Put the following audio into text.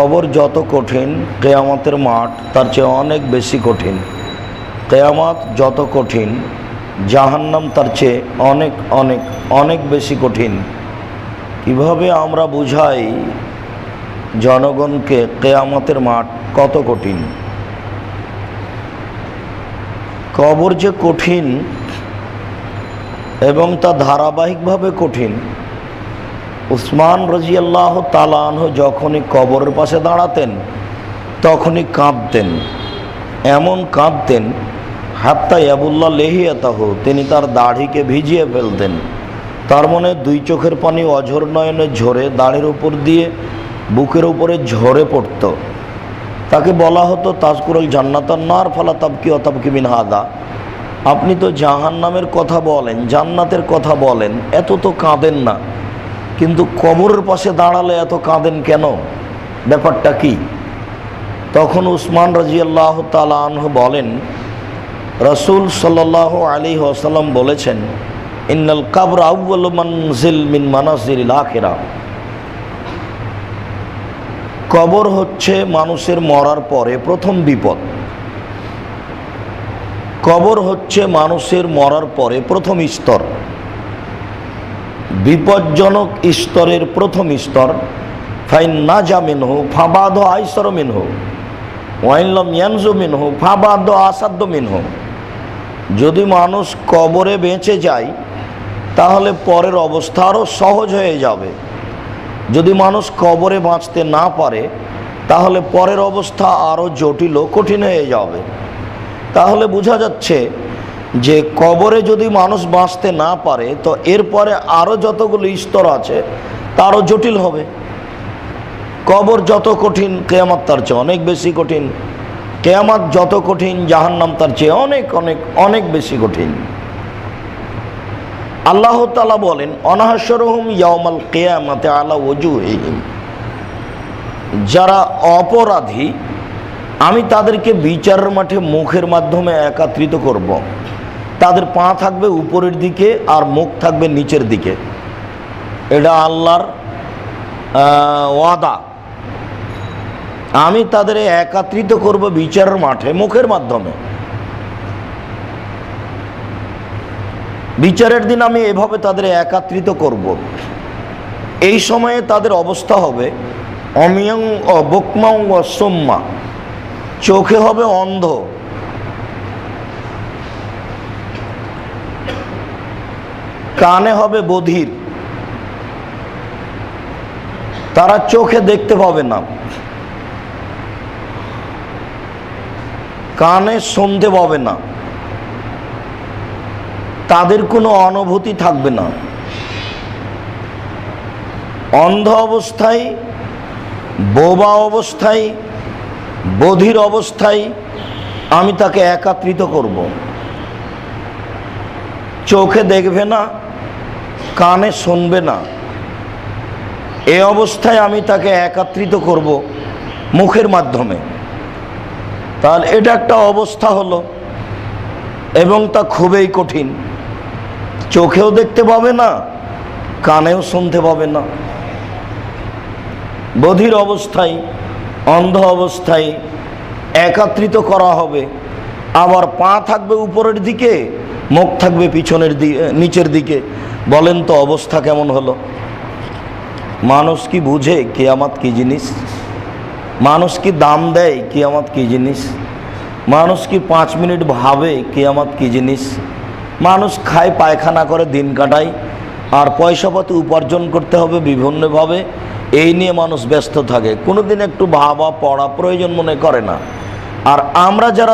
কবর যত কঠিন, কেয়ামতের মাঠ তার চেয়ে অনেক বেশি কঠিন। কেয়ামত যত কঠিন, জাহান্নাম তার চেয়ে অনেক অনেক অনেক বেশি কঠিন। কীভাবে আমরা বুঝাই জনগণকে কেয়ামতের মাঠ কত কঠিন? কবর যে কঠিন এবং তা ধারাবাহিকভাবে কঠিন উসমান রাজিয়াল্লাহ তালানহ যখনই কবরের পাশে দাঁড়াতেন, তখনই কাঁদতেন। এমন কাঁদতেন, হাত্তা ইয়াবুল্লাহ লেহিয়াতাহ, তিনি তার দাড়িকে ভিজিয়ে ফেলতেন। তার মনে দুই চোখের পানি অঝর নয়নে ঝরে দাড়ির উপর দিয়ে বুকের উপরে ঝরে পড়ত। তাকে বলা হতো, তাজকুরল জান্নাতার নার, ফালা তাবকি অতাবকি মিন হাদা। আপনি তো জাহান নামের কথা বলেন, জান্নাতের কথা বলেন, এত তো কাঁদেন না। কিন্তু কবরের পাশে দাঁড়ালে এত কাঁদেন কেন? ব্যাপারটা কি? তখন উসমান রাজিয়াল্লাহ তালাহ বলেন, রসুল সাল্লাহ আলী আসাল্লাম বলেছেন, ইন্নাল কাবর আউ্ল মনজিল মিন মানাজিল আখেরা। কবর হচ্ছে মানুষের মরার পরে প্রথম বিপদ। কবর হচ্ছে মানুষের মরার পরে প্রথম স্তর। বিপজ্জনক স্তরের প্রথম স্তর, ফাইন না জামিন হো ফাবাদ আইসর মিন হো ওয়াইনলম ইয়ানজু হো ফাবাদ আসাদ্য মিন হো যদি মানুষ কবরে বেঁচে যায়, তাহলে পরের অবস্থা আরও সহজ হয়ে যাবে। যদি মানুষ কবরে বাঁচতে না পারে, তাহলে পরের অবস্থা আরও জটিল ও কঠিন হয়ে যাবে। তাহলে বোঝা যাচ্ছে যে কবরে যদি মানুষ বাঁচতে না পারে, তো এরপরে আরও যতগুলো স্তর আছে, তারও জটিল হবে। কবর যত কঠিন, কেয়ামাত তার চেয়ে অনেক বেশি কঠিন। কেয়ামাত যত কঠিন, জাহান্নাম তার চেয়ে অনেক অনেক অনেক বেশি কঠিন। আল্লাহ তালা বলেন অনাহাসরহম ইয়ামাল কেয়ামাতে আলা ওজুহিম যারা অপরাধী, আমি তাদেরকে বিচারের মাঠে মুখের মাধ্যমে একত্রিত করব। তাদের পা থাকবে উপরের দিকে আর মুখ থাকবে নিচের দিকে। এটা আল্লাহর ওয়াদা। আমি তাদের একত্রিত করব বিচারের মাঠে, মুখের মাধ্যমে। বিচারের দিন আমি এভাবে তাদের একত্রিত করব। এই সময়ে তাদের অবস্থা হবে, অমিয়ং বকমাং ও সোম্মা। চোখে হবে অন্ধ। কানে হবে বধির। তারা চোখে দেখতে পাবে না। কানে শুনতে পাবে না। তাদের কোনো অনুভূতি থাকবে না। অন্ধ অবস্থায়, বোবা অবস্থায়, বধির অবস্থায় আমি তাকে একাত্রিত করব। চোখে দেখবে না কানে শুনবে না। এ অবস্থায় আমি তাকে একাত্রিত করব মুখের মাধ্যমে। তাহলে এটা একটা অবস্থা হলো এবং তা খুবই কঠিন। চোখেও দেখতে পাবে না, কানেও শুনতে পাবে না। বধির অবস্থায়, অন্ধ অবস্থায় একাত্রিত করা হবে। আবার পা থাকবে উপরের দিকে, মুখ থাকবে পিছনের দিকে নিচের দিকে। বলেন তো অবস্থা কেমন হলো? মানুষ কি বুঝে কেয়ামাত কি জিনিস? মানুষ কি দাম দেয় কেয়ামাত কি জিনিস? মানুষ কি পাঁচ মিনিট ভাবে কেয়ামাত কি জিনিস? মানুষ খায় পায়খানা করে দিন কাটায়, আর পয়সাপাতি উপার্জন করতে হবে বিভিন্নভাবে, এই নিয়ে মানুষ ব্যস্ত থাকে। কোনোদিন একটু ভাবা পড়া প্রয়োজন মনে করে না। আর আমরা যারা